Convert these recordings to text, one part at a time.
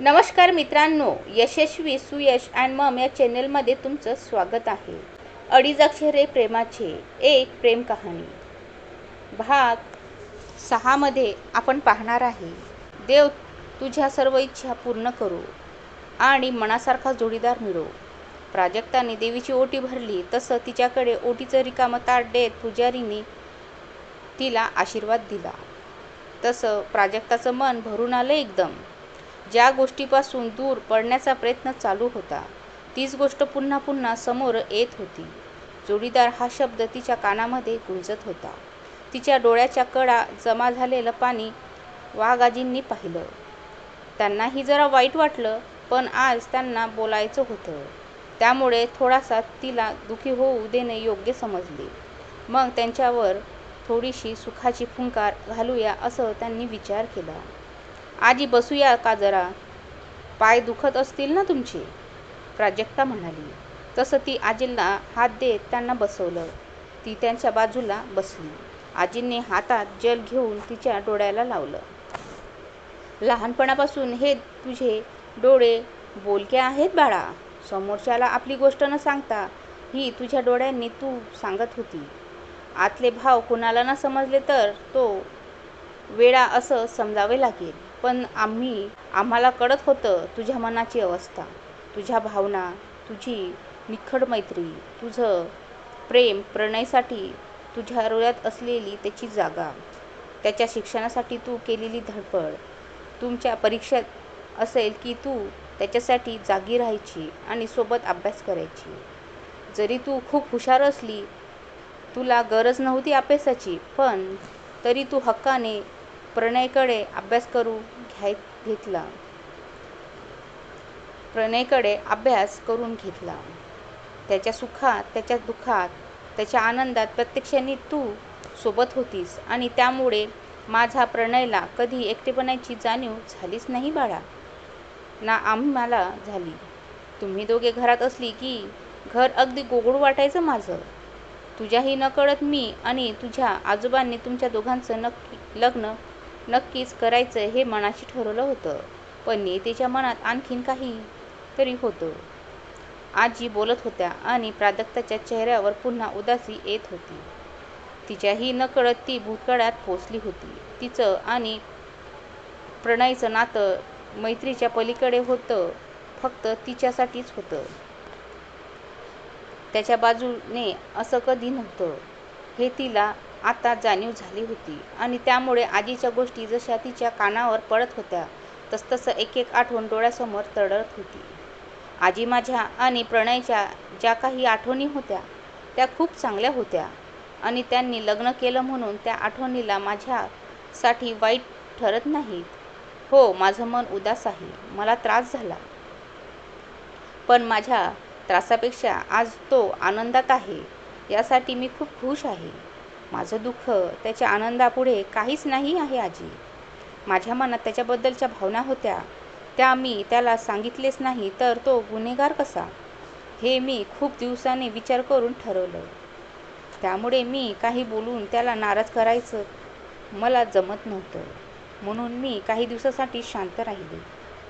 नमस्कार मित्रांनो यशस्वी सुयश अँड मम या चॅनेलमध्ये तुमचं स्वागत आहे. अडीच अक्षरे प्रेमाचे एक प्रेम कहाणी. भाग सहामध्ये आपण पाहणार आहे देव तुझ्या सर्व इच्छा पूर्ण करू आणि मनासारखा जोडीदार मिळो प्राजक्ताने देवीची ओटी भरली तसं तिच्याकडे ओटीचं रिकामं ताट देत पुजारीने तिला आशीर्वाद दिला. तसं प्राजक्ताचं मन भरून आलं एकदम. ज्या गोष्टीपासून दूर पडण्याचा प्रयत्न चालू होता तीच गोष्ट पुन्हा पुन्हा समोर येत होती. जोडीदार हा शब्द तिच्या कानामध्ये गुंजत होता. तिच्या डोळ्याच्या कडा जमा झालेलं पाणी वाघाजींनी पाहिलं. त्यांनाही जरा वाईट वाटलं पण आज त्यांना बोलायचं होतं. त्यामुळे थोडासा तिला दुखी होऊ देणे योग्य समजले. मग त्यांच्यावर थोडीशी सुखाची फुंकार घालूया असं त्यांनी विचार केला. आजी बसूया का जरा? पाय दुखत असतील ना तुमचे? प्राजक्ता म्हणाली. तसं ती आजींना हात देत त्यांना बसवलं. ती त्यांच्या बाजूला बसली. आजींनी हातात जल घेऊन तिच्या डोळ्याला लावलं. लहानपणापासून हे तुझे डोळे बोलके आहेत बाळा. समोरच्याला आपली गोष्ट न सांगता ही तुझ्या डोळ्यांनी तू सांगत होती. आतले भाव कुणाला न समजले तर तो वेळा असं समजावे लागेल. पण आम्ही आम्हाला कळत होतं तुझ्या मनाची अवस्था तुझ्या भावना तुझी निखड मैत्री तुझं प्रेम प्रणयसाठी तुझ्या हृदयात असलेली त्याची जागा त्याच्या शिक्षणासाठी तू केलेली धडपड तुमच्या परीक्षेत असेल की तू त्याच्यासाठी जागी राहायची आणि सोबत अभ्यास करायची. जरी तू खूप हुशार असली तुला गरज नव्हती अभ्यासाची पण तरी तू हक्काने प्रणयकडे अभ्यास करू घ्याय घेतला. प्रणयकडे अभ्यास करून घेतला. त्याच्या सुखात त्याच्या दुःखात त्याच्या आनंदात प्रत्यक्षाने तू सोबत होतीस आणि त्यामुळे माझा प्रणयला कधी एकटेपणाची जाणीव झालीच नाही बाळा. ना आम्हाला झाली. तुम्ही दोघे घरात असली की घर अगदी गोगड वाटायचं माझं. तुझ्याही नकळत मी आणि तुझ्या आजोबांनी तुमच्या दोघांचं नक्की लग्न नक्कीच करायचं हे मनाशी ठरवलं होतं. पण नेतेच्या मनात आणखीन काही तरी होतं. आजी बोलत होत्या आणि प्राजक्ताच्या चेहऱ्यावर पुन्हा उदासी येत होती. तिच्याही नकळत ती भूतकाळात पोचली होती. तिचं आणि प्रणयचं नातं मैत्रीच्या पलीकडे होतं फक्त तिच्यासाठीच होतं. त्याच्या बाजूने असं कधी नव्हतं. हे तिला आता जाणीव झाली होती. आणि त्यामुळे आजीच्या गोष्टी जशा तिच्या कानावर पडत होत्या तसतसं एक एक आठवण डोळ्यासमोर तडत होती. आजी माझ्या आणि प्रणयच्या ज्या काही आठवणी होत्या त्या खूप चांगल्या होत्या. आणि त्यांनी लग्न केलं म्हणून त्या आठवणीला माझ्यासाठी वाईट ठरत नाहीत. हो माझं मन उदास आहे. मला त्रास झाला. पण माझ्या त्रासापेक्षा आज तो आनंदात आहे. यासाठी मी खूप खुश आहे. माझं दुःख त्याच्या आनंदापुढे काहीच नाही आहे आजी. माझ्या मनात त्याच्याबद्दलच्या भावना होत्या. त्या मी त्याला सांगितलेच नाही तर तो गुन्हेगार कसा? हे मी खूप दिवसांनी विचार करून ठरवलं. त्यामुळे मी काही बोलून त्याला नाराज करायचं मला जमत नव्हतं. म्हणून मी काही दिवसासाठी शांत राहिले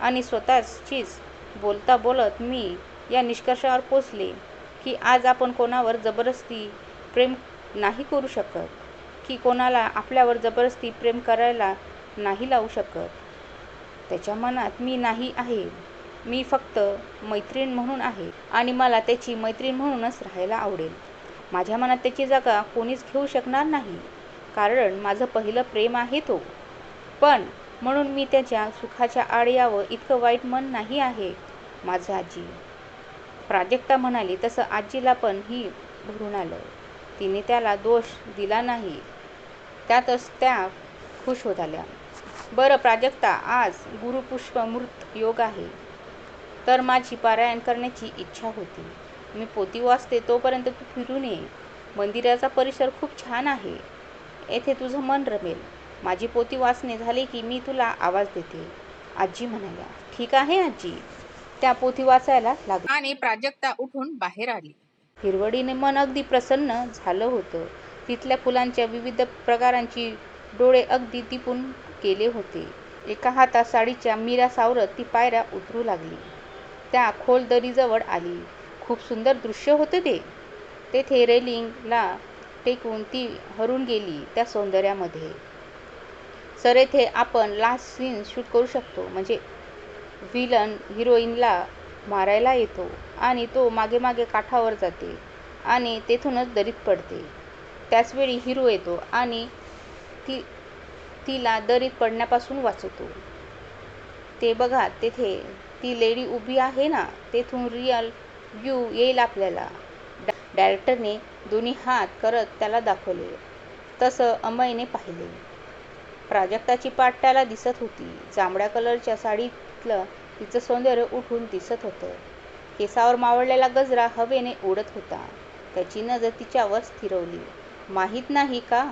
आणि स्वतःचीच बोलता बोलत मी या निष्कर्षावर पोचले की आज आपण कोणावर जबरदस्ती प्रेम नाही करू शकत की कोणाला आपल्यावर जबरदस्ती प्रेम करायला नाही लावू शकत. त्याच्या मनात मी नाही आहे. मी फक्त मैत्रीण म्हणून आहे आणि मला त्याची मैत्रीण म्हणूनच राहायला आवडेल. माझ्या मनात त्याची जागा कोणीच घेऊ शकणार नाही. कारण माझं पहिलं प्रेम आहे तो. पण म्हणून मी त्याच्या सुखाच्या आड यावं इतकं वाईट मन नाही आहे. माझं आजी प्राजक्ता म्हणाली तसं आजीला पण ही भरून आलं. तिने त्याला दोष दिला नाही. त्यातच त्या खुश होत आल्या बरं प्राजक्ता आज गुरुपुष्पमृत योग आहे. तर माझी पारायण करण्याची इच्छा होती. मी पोती वाचते तोपर्यंत तू फिरून ये. मंदिराचा परिसर खूप छान आहे. येथे तुझं मन रमेल. माझी पोती वाचणे झाले की मी तुला आवाज देते. आजी म्हणाल्या ठीक आहे आजी. त्या पोथी वाचायला लागली. आणि प्राजक्ता उठून बाहेर आली. हिरवडीने मन अगदी प्रसन्न झालं होतं तिथल्या फुलांच्या विविध प्रकारांची डोळे अगदी दिपून गेले होते एका हातात साडीच्या मिऱ्या सावरत ती पायऱ्या उतरू लागली. त्या खोल दरीजवळ आली. खूप सुंदर दृश्य होतं ते. तेथे रेलिंगला टेकून ती हरून गेली त्या सौंदर्यामध्ये. सर येथे आपण लास्ट सीन शूट करू शकतो. म्हणजे व्हिलन हिरोईनला मारायला येतो आणि तो मागे मागे काठावर जाते आणि तेथूनच दरीत पडते. त्याचवेळी हिरो येतो आणि ती तिला दरीत पडण्यापासून वाचवतो. ते बघा तेथे ती लेडी उभी आहे ना तेथून रिअल व्ह्यू येईल आपल्याला. डायरेक्टरने दोन्ही हात करत त्याला दाखवले. तसं अमयने पाहिले. प्राजक्ताची पाठ त्याला दिसत होती. जांभळ्या कलरच्या साडीतलं तिचं सौंदर्य उठून दिसत होतं. केसावर मावळलेला गजरा हवेने उडत होता. त्याची नजर तिच्यावर स्थिरवली. माहीत नाही का,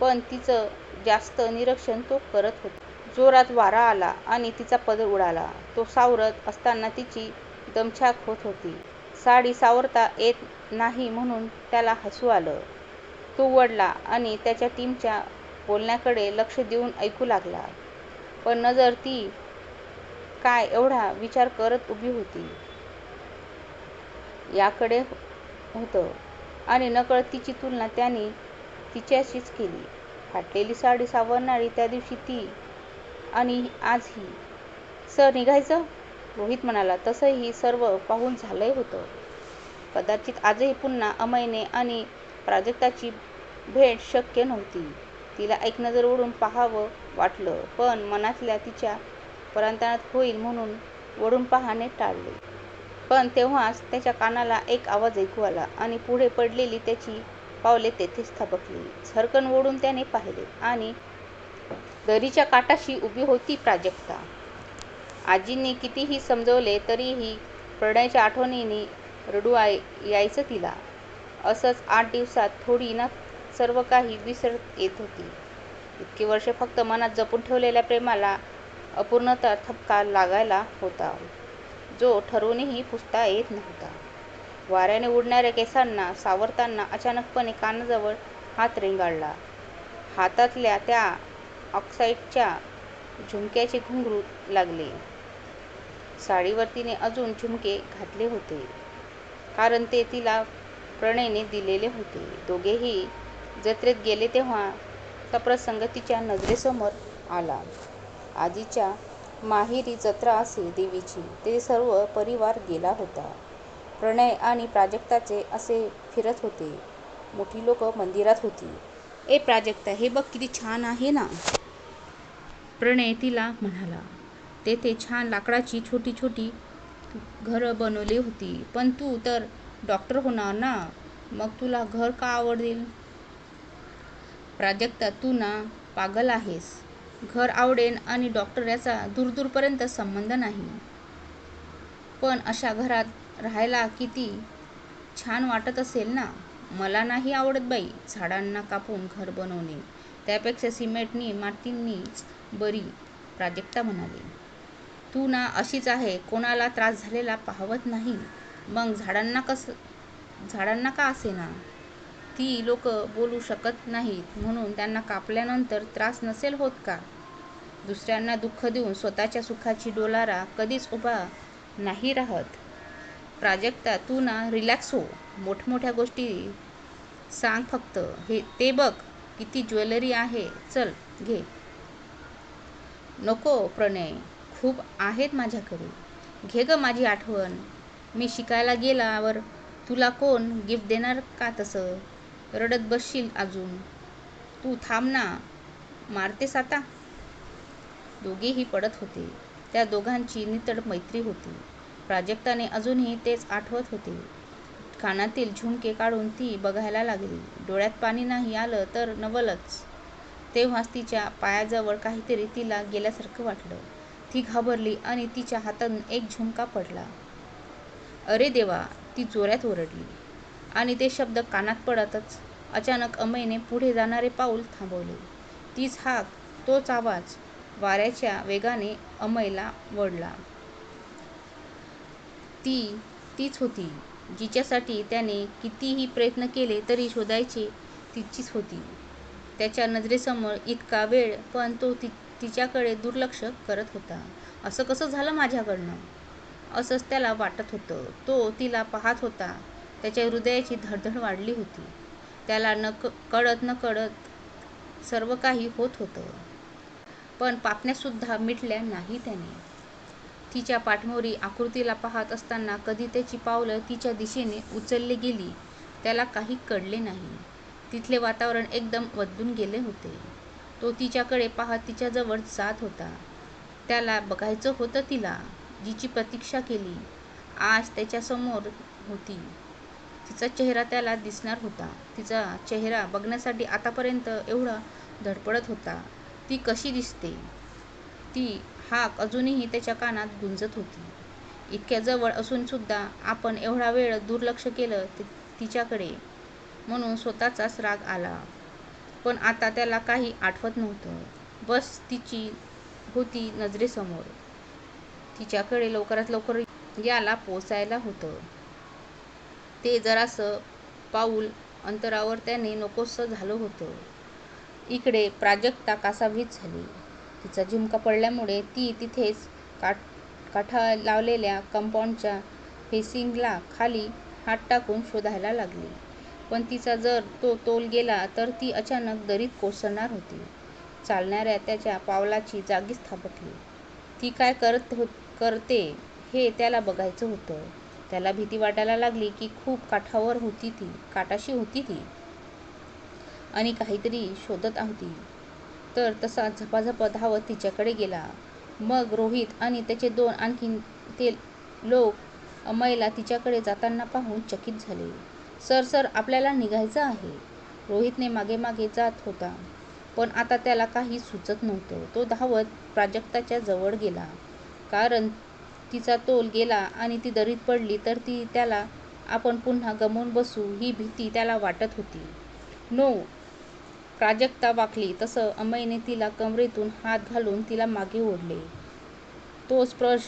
पण तिचं जास्त निरीक्षण तो करत होता. जोरात वारा आला आणि तिचा पदर उडाला. तो सावरत असताना तिची दमछाक होत होती. साडी सावरता येत नाही म्हणून त्याला हसू आलं. तो वडला आणि त्याच्या टीमच्या बोलण्याकडे लक्ष देऊन ऐकू लागला. पण नजर ती काय एवढा विचार करत उभी होती याकडे हो-, होतं आणि नकळत तिची तुलना त्याने तिच्याशीच केली. फाटलेली साडी सावरणारी त्या दिवशी ती आणि आजही सर निघायचं? रोहित म्हणाला. तसंही सर्व पाहून झालंय होतं. कदाचित आजही पुन्हा अमयने आणि प्राजक्ताची भेट शक्य नव्हती. तिला एक नजर ओढून पाहावं वाटलं पण मनातल्या तिच्या परांतरणात होईल म्हणून वळून पाहणे टाळले. पण तेव्हाच त्याच्या कानाला एक आवाज ऐकू आला आणि पुढे पडलेली त्याची पावले तेथेच थबकली. झरकन ओढून त्याने पाहिले आणि दरीच्या काठाशी उभी होती प्राजक्ता. आजींनी कितीही समजवले तरीही प्रणयच्या आठवणीने रडू आय यायचं तिला. असंच आठ दिवसात थोडी ना सर्व काही विसरत येत होती. इतकी वर्षे फक्त मनात जपून ठेवलेल्या प्रेमाला अपूर्णतेचा ठपका लागायला होता जो ठरवूनही पुसता येत नव्हता. वाऱ्याने उडणाऱ्या केसांना सावरताना अचानकपणे कानाजवळ हात रेंगाळला. हातातल्या त्या ऑक्साईडच्या झुमक्याचे घुंगरू लागले. साडीवर तिने अजून झुमके घातले होते कारण ते तिला प्रणयने दिलेले होते. दोघेही जत्रेत गेले तेव्हा प्रसंग तिच्या नजरेसमोर आला. आजीच्या माहेरी जत्रा असे देवीची. ते सर्व परिवार गेला होता. प्रणय आणि प्राजक्ताचे असे फिरत होते. मोठी लोकं मंदिरात होती. ए प्राजक्ता हे बघ किती छान आहे ना. प्रणय तिला म्हणाला. तेथे छान लाकडाची छोटी छोटी घरं बनवली होती. पण तू तर डॉक्टर होणार ना मग तुला घर का आवडेल? प्राजक्ता तू ना पागल आहेस. घर आवडेन आणि डॉक्टर याचा दूरदूरपर्यंत संबंध नाही. पण अशा घरात राहायला किती छान वाटत असेल ना. मला नाही आवडत बाई झाडांना कापून घर बनवणे. त्यापेक्षा सिमेंटनी मातींनीच बरी प्राजक्ता म्हणाली. तू ना अशीच आहे कोणाला त्रास झालेला पाहावत नाही. मग झाडांना कसं झाडांना का असे ना ती लोकं बोलू शकत नाहीत म्हणून त्यांना कापल्यानंतर त्रास नसेल होत का? दुसऱ्यांना दुःख देऊन स्वतःच्या सुखाची डोलारा कधीच उभा नाही राहत. प्राजक्ता तू ना रिलॅक्स हो. मोठमोठ्या गोष्टी सांग फक्त. ते बघ किती ज्वेलरी आहे. चल घे. नको प्रणय खूप आहेत माझ्याकडे. घे गं माझी आठवण. मी शिकायला गेल्यावर तुला कोण गिफ्ट देणार का तसं? रडत बसशील अजून. तू थांब ना मारतेस आता. दोघेही पडत होते. त्या दोघांची नितड मैत्री होती. प्राजक्ताने अजूनही तेच आठवत होते. कानातील झुमके काढून ती बघायला लागली. डोळ्यात पाणी नाही आलं तर नवलच. तेव्हाच तिच्या पायाजवळ काहीतरी तिला गेल्यासारखं वाटलं. ती घाबरली आणि तिच्या हातातून एक झुमका पडला. अरे देवा ती चोऱ्यात ओरडली. आणि ते शब्द कानात पडतच अचानक अमयने पुढे जाणारे पाऊल थांबवले. तीच हाक तोच आवाज वाऱ्याच्या वेगाने अमयला वळला ती तीच होती जिच्यासाठी त्याने कितीही प्रयत्न केले तरी शोधायची तिचीच होती त्याच्या नजरेसमोर इतका वेळ पण तो ति तिच्याकडे दुर्लक्ष करत होता. असं कसं झालं माझ्याकडनं? असंच त्याला वाटत होतं. तो तिला पाहत होता. त्याच्या हृदयाची धडधड वाढली होती. त्याला न कळत न कळत सर्व काही होत होतं. पण पापण्यासुद्धा मिटल्या नाही त्याने. तिच्या पाठमोरी आकृतीला पाहत असताना कधी त्याची पावलं तिच्या दिशेने उचलली गेली त्याला काही कळले नाही. तिथले वातावरण एकदम बदलून गेले होते. तो तिच्याकडे पाहत तिच्याजवळ जात होता. त्याला बघायचं होतं तिला, जिची प्रतीक्षा केली, आज त्याच्यासमोर होती. तिचा चेहरा त्याला दिसणार होता. तिचा चेहरा बघण्यासाठी आतापर्यंत एवढा धडपडत होता. ती कशी दिसते? ती हाक अजूनही त्याच्या कानात गुंजत होती. इतक्या जवळ असूनसुद्धा आपण एवढा वेळ दुर्लक्ष केलं तिच्याकडे म्हणून स्वतःचाच राग आला. पण आता त्याला काही आठवत नव्हतं. बस तिची होती नजरेसमोर. तिच्याकडे लवकरात लवकर याला पोचायला होतं. ते जरासं पाऊल अंतरावर त्याने नकोसं झालं होतं. इकडे प्राजक्ता कासावीस झाली. तिचा झुमका पडल्यामुळे ती तिथेच काठ काठा लावलेल्या कंपाऊंडच्या फेसिंगला खाली हात टाकून शोधायला लागली. पण तिचा जर तो तोल गेला तर ती अचानक दरीत कोसळणार होती. चालणाऱ्या त्याच्या पावलाची जागीच थापटली ती काय करत हो करते हे त्याला बघायचं होतं. त्याला भीती वाटायला लागली की खूप काठाशी होती ती. आणि काहीतरी शोधत होती. तर तसा झपाझप धावत तिच्याकडे गेला. मग रोहित आणि त्याचे दोन आणखीचे लोक अमयला तिच्याकडे जाताना पाहून चकित झाले. सर सर आपल्याला निघायचं आहे. रोहितने मागे मागे जात होता. पण आता त्याला काही सुचत नव्हतं. तो धावत प्राजक्ताच्या जवळ गेला. कारण तिचा तोल गेला आणि ती दरीत पडली तर ती त्याला आपण पुन्हा गमावून बसू ही भीती त्याला वाटत होती. नो प्राजक्ता वाकली तसं अमयने तिला कमरेतून हात घालून तिला मागे ओढले. तोच स्पर्श,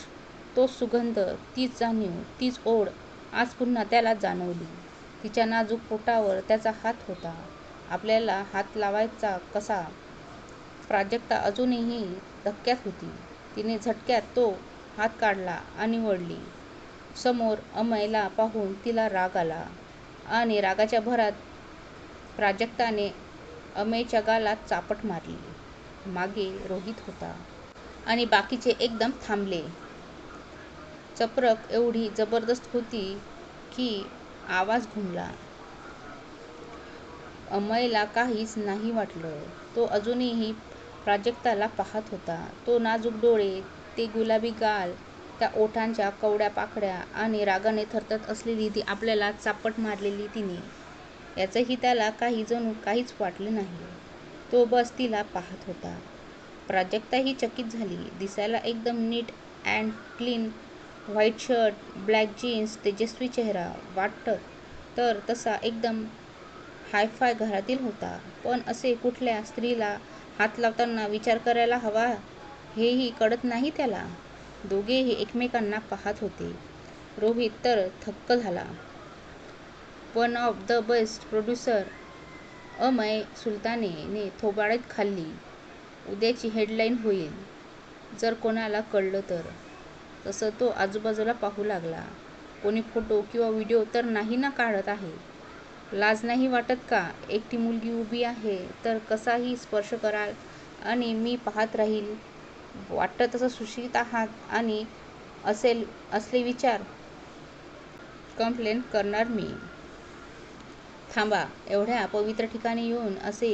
तोच सुगंध, तीच जाणीव, तीच ओढ आज पुन्हा त्याला जाणवली. तिच्या नाजूक पोटावर त्याचा हात होता. आपल्याला हात लावायचा कसा? प्राजक्ता अजूनही धक्क्यात होती. तिने झटक्यात तो हात काढला आणि वळली. समोर अमयला पाहून तिला राग आला आणि रागाच्या भरात प्राजक्ताने अमयच्या गालात चापट मारली. मागे रोहित होता. आणि बाकीचे एकदम थांबले. चपरक एवढी जबरदस्त होती की आवाज घुमला. अमयला काहीच नाही वाटलं. तो अजूनही प्राजक्ताला पाहत होता. तो नाजूक डोळे, ती गुलाबी गाल, त्या ओठांच्या कवड्या पाकळ्या आणि रागाने थरथरत असलेली ती आपल्याला चापट मारलेली तिने याचंही त्याला काही जणू काहीच वाटलं नाही. तो बस तिला पाहत होता. प्राजक्ताही चकित झाली. दिसायला एकदम नीट and clean white shirt, black jeans, तेजस्वी चेहरा. वाटतं तर तसा एकदम हायफाय घरातील होता. पण असे कुठल्या स्त्रीला हात लावताना विचार करायला हवा हेही कळत नाही त्याला. दोघेही एकमेकांना पाहत होते. रोहित तर थक्क झाला. One of the best producer Amay सुलतानेने थोबाडीत खाल्ली. उद्याची हेडलाईन होईल जर कोणाला कळलं तर. तसं तो आजूबाजूला पाहू लागला. कोणी फोटो किंवा व्हिडिओ तर नाही ना काढत आहे? लाज नाही वाटत का? एकटी मुलगी उभी आहे तर कसाही स्पर्श कराल आणि मी पाहत राहील वाटतं तसं सुशिक्षित आहात आणि असेल असले विचार कंप्लेंट करणार मी? थांबा. एवढ्या पवित्र ठिकाणी येऊन असे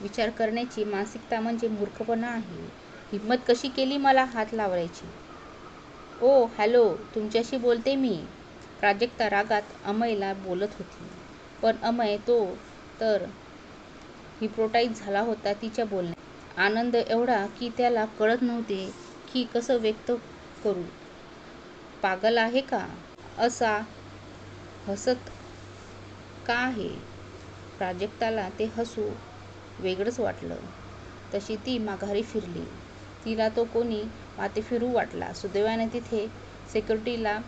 विचार करण्याची मानसिकता म्हणजे मूर्खपणा आहे. हिंमत कशी केली मला हात लावायची? ओ हॅलो तुमच्याशी बोलते मी. प्राजक्ता रागात अमयला बोलत होती. पण अमय तो तर हिप्रोटाईज झाला होता तिच्या बोलण्या आनंद एवढा की त्याला कळत नव्हते की कसं व्यक्त करू. पागल आहे का? असा हसत का आहे? प्राजक्ताला ते हसू वेगळंच वाटलं. तशी ती माघारी फिरली. तिला तो कोणी माथेफिरू वाटला. सुदैवाने तिथे सेक्युरिटीला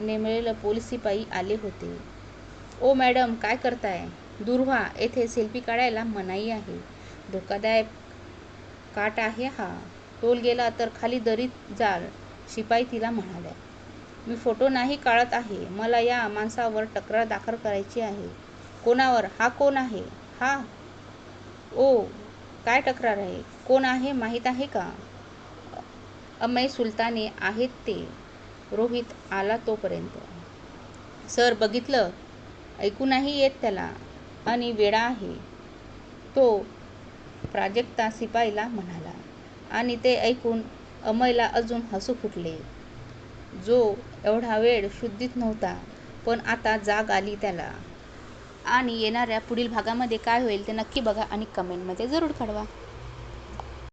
नेमलेलं पोलीस शिपाई आले होते. ओ मॅडम काय करताय? दूर व्हा. सेल्फी काढायला मनाई आहे. धोकादायक काट आहे हा. तोल गेला तर खाली दरीत जाल शिपाई तिला म्हणाल्या. मी फोटो नाही काढत आहे. मला या माणसावर तक्रार दाखल करायची आहे. कोणावर? हा कोण आहे? हा? ओ काय तक्रार आहे? कोण आहे माहीत आहे का? अमय सुलताने आहेत ते. रोहित आला तोपर्यंत. सर बघितलं? ऐकूनही येत त्याला. आणि वेडा आहे. तो प्राजक्ता शिपाईला म्हणाला. आणि ते ऐकून अमयला अजून हसू फुटले. जो एवढा वेळ शुद्धीत नव्हता पण आता जाग आली त्याला. आणि येणाऱ्या पुढील भागामध्ये काय होईल ते नक्की बघा आणि कमेंटमध्ये जरूर कळवा.